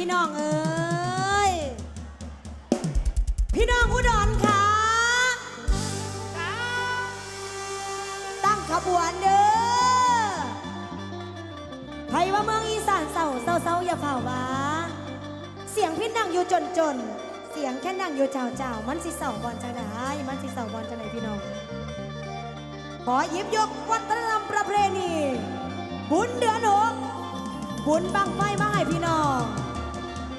พี่น้องเอ้ย พี่น้องอุดรค่ะ ตั้งขบวนเด้อไผว่าเมืองอีสานเศร้าเศร้าเศร้าอย่าเฝ้าวาเสียงพี่นั่งอยู่จนจน เสียงแค่นั่งอยู่เจ้าเจ้ามันสิเศร้าบอลจังไหนมันสิเศร้าบอลจังไหนพี่น้อง ขอหยิบยกวัฒนธรรมประเพณีบุญเดือนหกบุญบังไฟมาให้พี่น้อง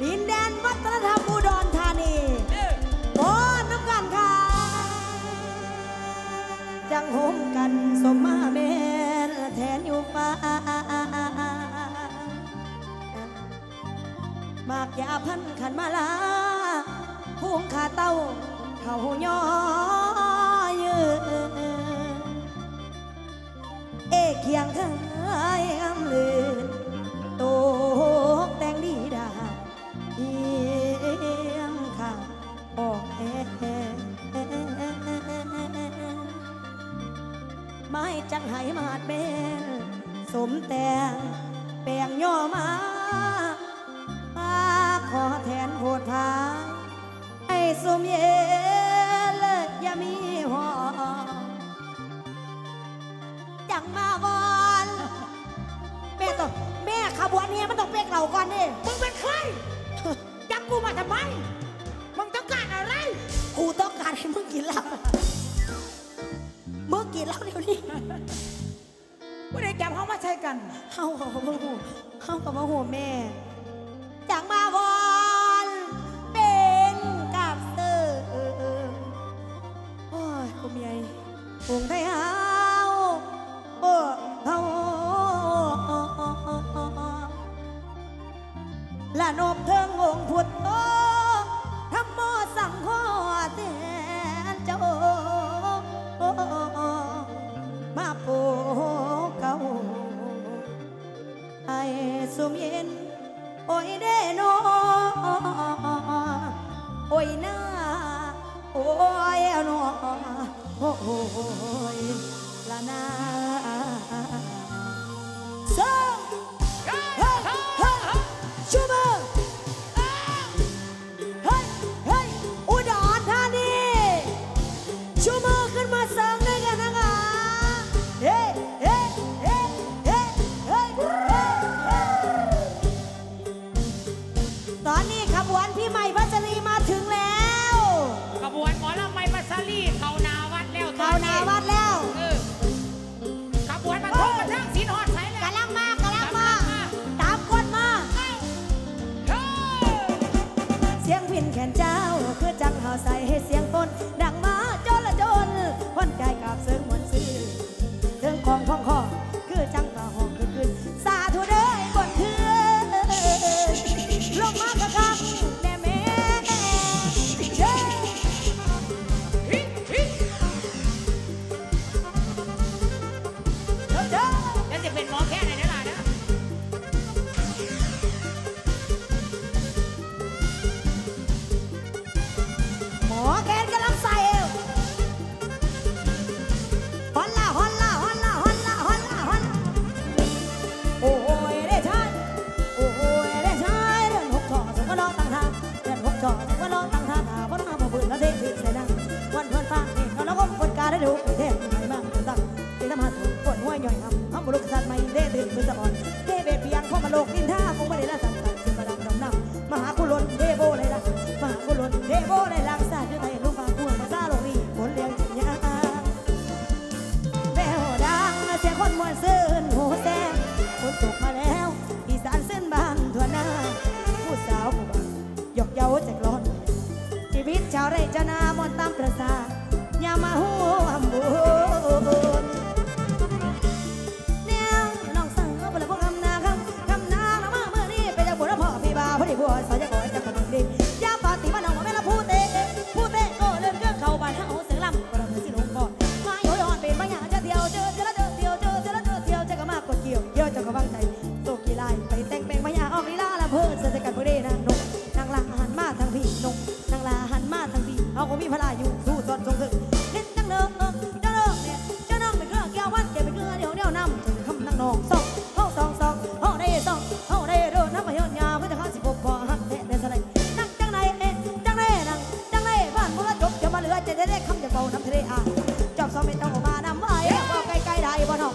ดินแดนวัฒนธรรมอุดรธานี ไม่จังไห้มาดเบลสมแตงแปลงย่อมาป้าขอแทนโพดพาให้สมเยเลิศอย่ามีหอจังมาก่อนแม่ต้องแม่ขบวนเนี้ยมันต้องเป๊กเราก่อนนี่มึงเป็นใครจับกูมาทำไมมึงต้องการอะไร กูต้องการให้มึงกินเหล้า ใช่กัน เข้ากับพ่อหูเข้ากับ่อหูแม่ โอ้ยละนา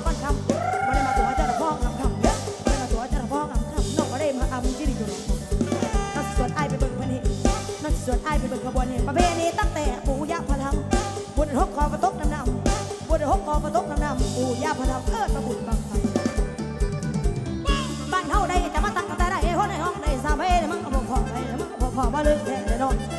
มาได้มาตัวเจ้าละพองลำคำเยอะมาได้มาตัวเจ้าละพองลำคำนองมาได้มาอำที่ดีอยู่น้องกสวดไอไปเบิ่งพันธุ์นักสวดไอไปเบิ่ขบวนเฮปะเพณีตั้งแต่ปู่ยาพระธบุญหกคอประตกน้ำน้ำบุญหกคอประตกน้ำน้ำปู่ยาพระธรรมเอมาบุญบังไฟบนเฮาไดจะมาตั้งแต่ไดห้อในองในสาเอ้มึงก็บอกพ่มึงก็บออมาลิกแท้แน่นอน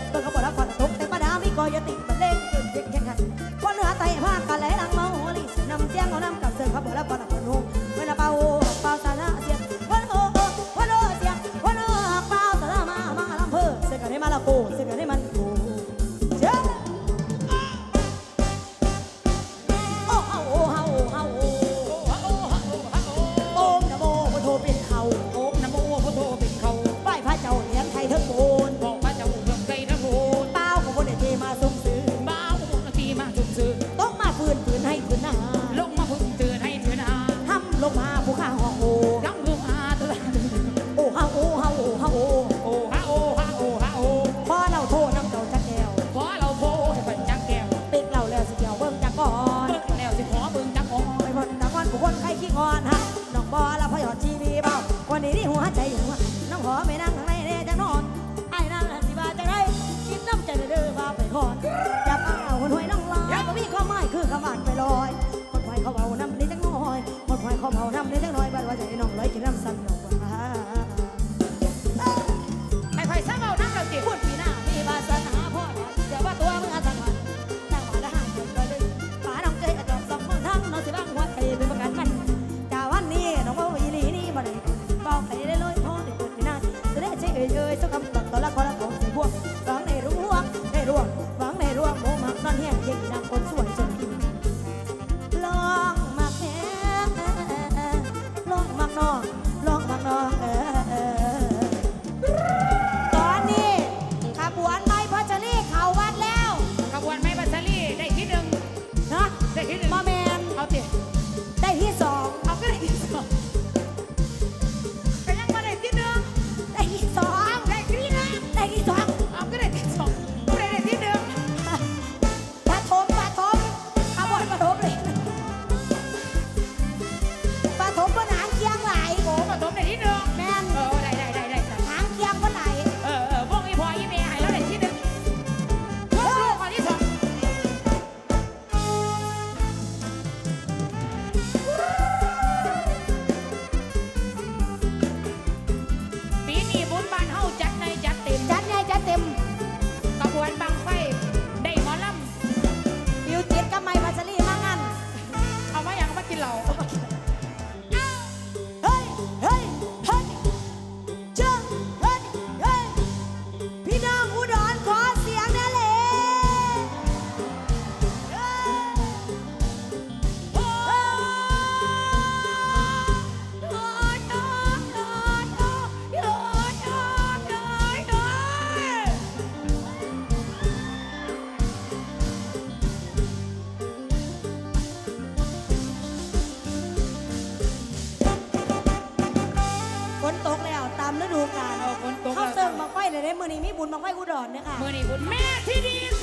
นี้มีบุญบังไฟอุดรเนี่ยค่ะ มือนี่บุญแม่ที่ดี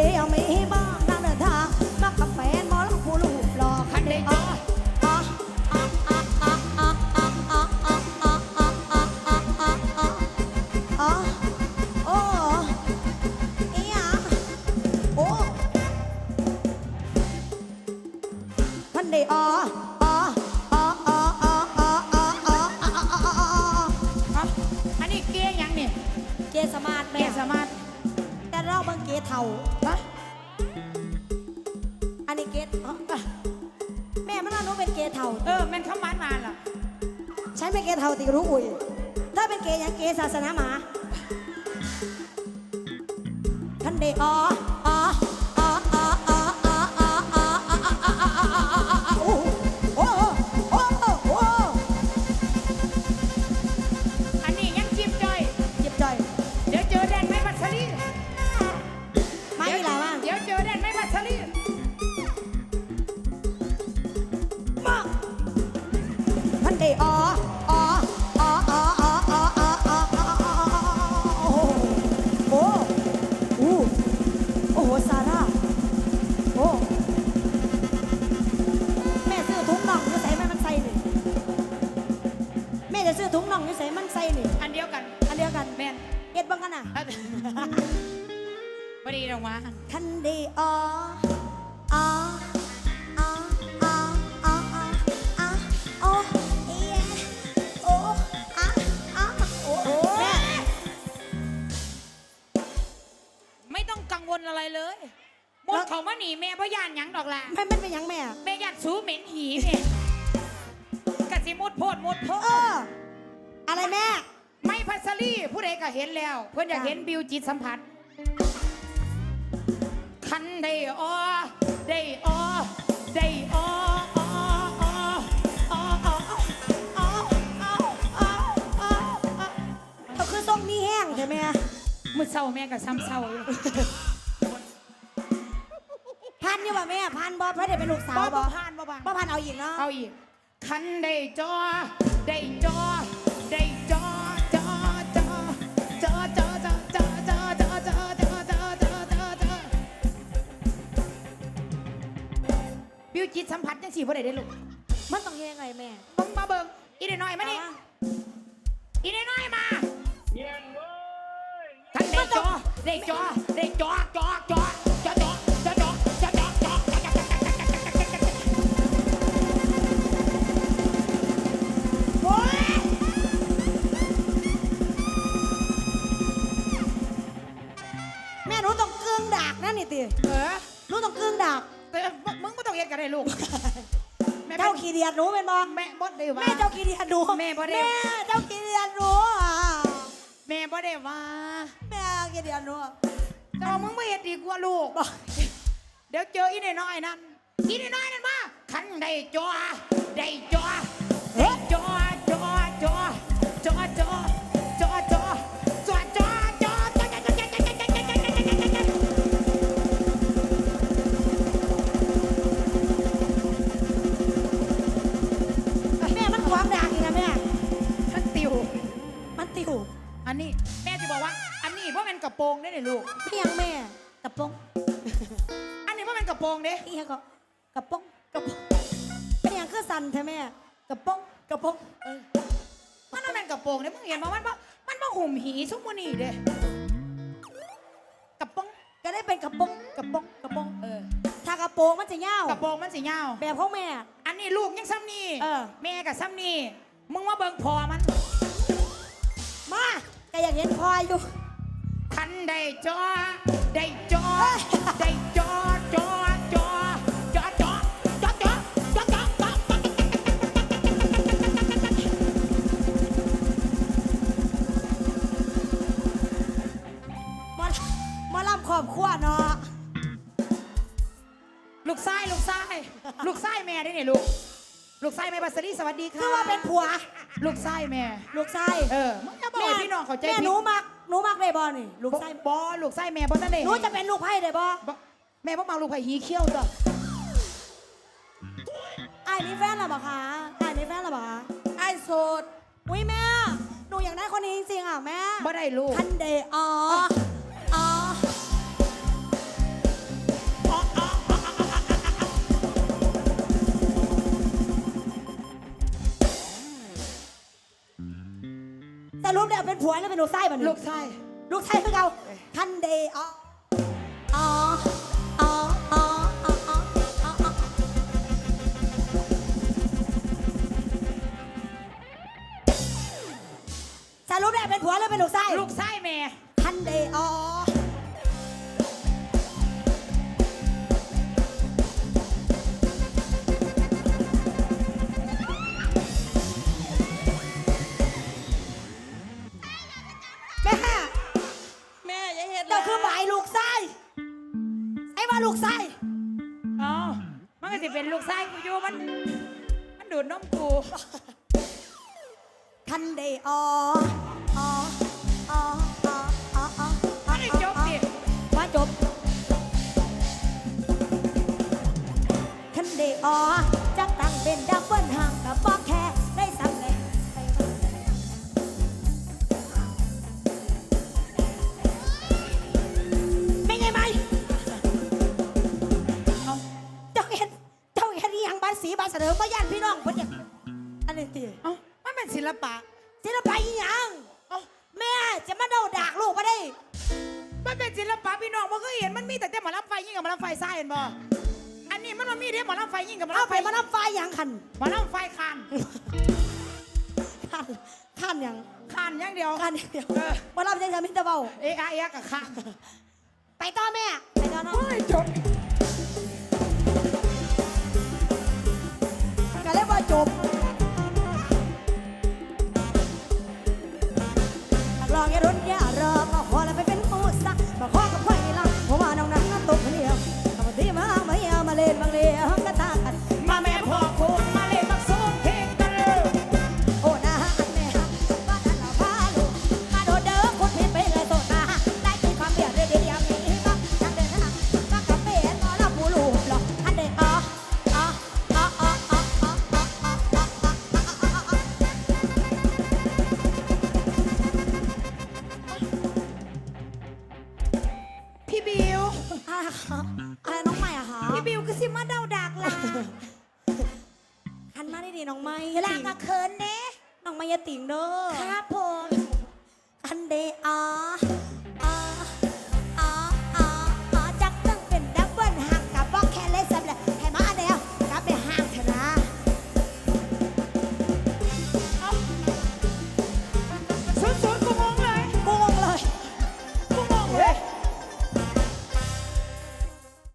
Ale, amen. เกตอ๋ออะแม่มันว่าหนูเป็นเกเท่า เออแม่นเข้ามันมาล่ะฉันเป็นเกเท่าติรู้อุ้ยถ้าเป็นเกย์อย่างเกย์ศาสนาหมา ท่านเดอ๋ออ๋ออ๋อ ท่านเดอ๋ออ๋ออ๋ออ๋ออ๋ออ๋ออ๋ออ๋ออ๋อโอ้โหโอ้โหโอ้โหซาร่าโอ้แม่ซื้อถุงน่องอยู่ใส่แม่มันใส่นี่แม่จะซื้อถุงน่องอยู่ใส่มันใส่นี่อันเดียวกันอันเดียวกันแม่นเก็ดบ้างกันน่ะเอาพอดีลงมาทันดีอ๋ออ๋อ ต้องกังวลอะไรเลยหมดเขามาหนีแม่พ่ย่านหยังดอกล่ะแม่มันเป็นหยังแม่แม่ย่านสูเหม็นหีเนี่ยกะสิมุดโพดมุดโพเอดออะไรแม่ ไม่พัสลีผู้ใดก็เห็นแล้ว เพื่อนอยากจ้ะ เห็นบิวจิตสัมผัสคันได้ออได้ออได้ออออออออออออออก็คือทรงมีแห้งใช่ไหมมือเศร้าแม่ก็ซ้ำเศร้าอยู่พัน อยู่ป่ะแม่พันบอเพราะเด็กเป็นลูกสาวบ่บบ่อผ่านบ่ผ่านบ่พันเอาอีกเนาะเอาอีก คันได้จอ ได้จอ ได้จอจอจอจอจอจอจอจอจอจอจอจอจอจอจอบิวจิตสัมผัสจังสี่บ่ได้ได้ลูกมันต้องยังไงแม่ต้องมาเบิ่งอีเดน้อยมานี่อีเดน้อยมาคันได้จอ ได้จอ ได้จอจอจอจอจอ ลูก แม่เจ้าขี้เดียดหนูเป็นบอแม่บดได้ว่า แม่เจ้าขี้เดียดหนูแม่บ่ได้ แม่เจ้าขี้เดียดหนูอะแม่บ่ได้ว่า แม่ขี้เดียดหนูแต่ว่ามึงไม่เฮ็ดดีกว่าลูกบอกเดี๋ยวเจออีนน้อยนั่นอีนน้อยนั่นมาขันได้จอได้จอได้จอจอ อีหยังก็กระโปรงกระโปรงเป็นหยังคือสั่นใช่แม่กระโปรงกระโปรงเออมันต้องเป็นกระโปรงเด้มึงเห็นว่ามันบ่มันบ่หุ่มหีซุกมื้อนี้เด้กระโปรงก็ได้เป็นกระโปรงกระโปรงกระโปรงเออถ้ากระโปรงมันจะยาวกระโปรงมันสิยาวแบบของแม่ อันนี้ลูกยังซ้ำนี่เออ แม่กับซ้ำนี่มึงว่าเบิ่งพอมันมาก็อยากเห็นพออยู่ คันได้จอได้จอได้จอจอ มาล่ำขอบขั้วเนาะ ลูกไส้ลูกไส้ลูกไส้แม่ได้เนี่ยลูก ลูกไส้แม่บัสรีสวัสดีค่ะคือว่าเป็นผัว ลูกไส้แม่ ลูกไส้เออมึงอย่าบอกให้พี่น้องเขาใจแม่หนูมักหนูมักเลยบ่นี่ ลูกไส้บอลูกไส้แม่บ่ทันได้หนูจะเป็นลูกไพ่ได้บอบ่ แม่บ่มาลูกไผ่หีเขี้ยวจ้ะไอ้ายมีแฟนหรอบ่คะไอ้ายมีแฟนหรอบ่คะไอ้ายโสดอุ้ยแม่ หนูอยากได้คนนี้จริงๆอะแม่ บ่ได้ลูกทันเดย์อ๋อ อ๋อ แต่รูปเดียวเป็นผัวแล้วเป็นลูกไส้บ่นี่ลูกไส้ลูกไส้คือเราทันเดย์อ๋ออ๋อ วหรือเป็นลูกไส้ลูกไส้แม่ทันเดออแม่แม่ย่าเฮ็ดเราคือหมลูกไส้ไอ้วาลูกไส้อ๋อมันก็สิเป็นลูกไส้กูอยู่มัน มันดูดนมกู ทันเดออ จบ คันได้ออจะตั้งเป็นดับเบิลห่างกับบอกแค่ได้สำเร็จไปมาไม่ไงไหมเอาเจ้าเห็นเจ้าเห็นอีหยังบ้านสีบ้านเสนอมาย่านพี่น้องเพิ่นเนี่ยอันนี้ตีเอ้ามันเป็นศิลปะศิลปะอีหยังเอ้าแม่จะมาเดาดากลูกมาได้ มันเป็นศิลปะพี่น้องมันก็เห็นมันมีแต่แต่หมอลำไฟยิ่งกับหมอลำไฟซ่าเห็นบ่อันนี้มันมันมีแต่หมอลำไฟยิ่งกับหมอเอาลำไปไฟมานับไฟหยังคันหมอลำไฟคานคันคันหยังคานอย่างเดียว คันเดียวเออ มารับยังจะมิตรเบาเอะอะเอะกับคานไปต่อแม่ ไปต่อน้องโอ้ยจบก็เลยว่าจบ อะไรคะอะไรน้องใหม่อะคะพี่บิวก็สิมาเดาดักล่ะหันมาได้ดีน้องใหม่ลากกะเคินเด้น้องใหม่อย่าติ่งเด้อครับผมอันเดอ๋อ